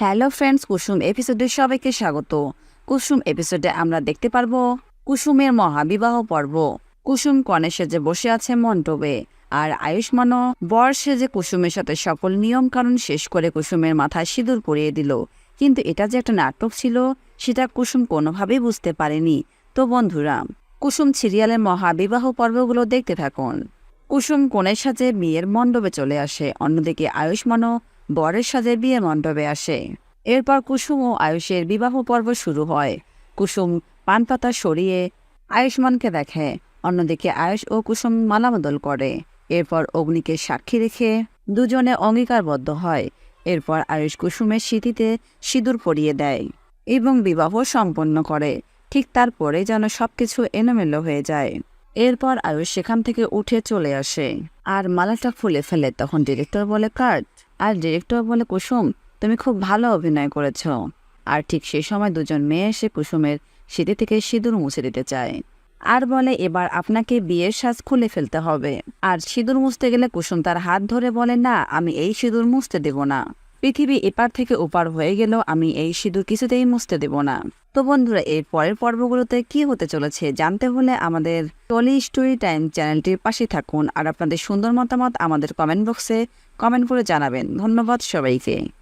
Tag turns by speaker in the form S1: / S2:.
S1: Hello friends, কুসুম এপিসোডে সবাইকে স্বাগত। কুসুম এপিসোডে আমরা দেখতে পারব কুসুমের মহাবিবাহ পর্ব। কুসুম কনে সেজে বসে আছে মণ্ডপে, আর আয়ুষ্মানও বর সেজে কুসুমের সাথে সকল নিয়ম কানুন শেষ করে কুসুমের মাথায় সিঁদুর পরিয়ে দিল। কিন্তু এটা যে একটা নাটক ছিল, সেটা কুসুম কোনোভাবেই বুঝতে পারেনি। তো বন্ধুরা, কুসুম সিরিয়ালের মহাবিবাহ পর্বগুলো দেখতে থাকুন। কুসুম কনের সাথে বিয়ের মণ্ডপে চলে আসে, অন্যদিকে আয়ুষ্মানও বরের সাথে বিয়ে মণ্ডপে আসে। এরপর কুসুম ও আয়ুষের বিবাহ পর্ব শুরু হয়। কুসুম পান পাতা সরিয়ে আয়ুষ্মানকে দেখে। অন্যদিকে আয়ুষ ও কুসুম মালামদল করে। এরপর অগ্নিকে সাক্ষী রেখে দুজনে অঙ্গীকারবদ্ধ হয়। এরপর আয়ুষ কুসুমের স্মৃতিতে সিঁদুর পরিয়ে দেয় এবং বিবাহ সম্পন্ন করে। ঠিক তারপরে যেন সবকিছু এলোমেলো হয়ে যায়। এরপর আয়ুষ সেখান থেকে উঠে চলে আসে। আর মালাটা খুলে ফেলে তখন ডিরেক্টর বলে, কার্ড, আর ডিরেক্টর বলে, কুসুম, তুমি খুব ভালো অভিনয় করেছ। আর ঠিক সেই সময় দুজন মেয়ে এসে কুসুমের স্মৃতি থেকে সিঁদুর মুছে দিতে চায়। আর বলে, এবার আপনাকে বিয়ের সাজ খুলে ফেলতে হবে। আর সিঁদুর মুছতে গেলে কুসুম তার হাত ধরে বলে, না, আমি এই সিঁদুর মুছতে দেব না। পৃথিবী এপার থেকে ওপার হয়ে গেল আমি এই সিঁদুর কিছুতেই মুছতে দেব না। তো বন্ধুরা, এর পরের পর্বগুলোতে কি হতে চলেছে জানতে হলে আমাদের টলি স্টোরি টাইম চ্যানেলটির পাশে থাকুন। আর আপনাদের সুন্দর মতামত আমাদের কমেন্ট বক্সে কমেন্ট করে জানাবেন। ধন্যবাদ সবাইকে।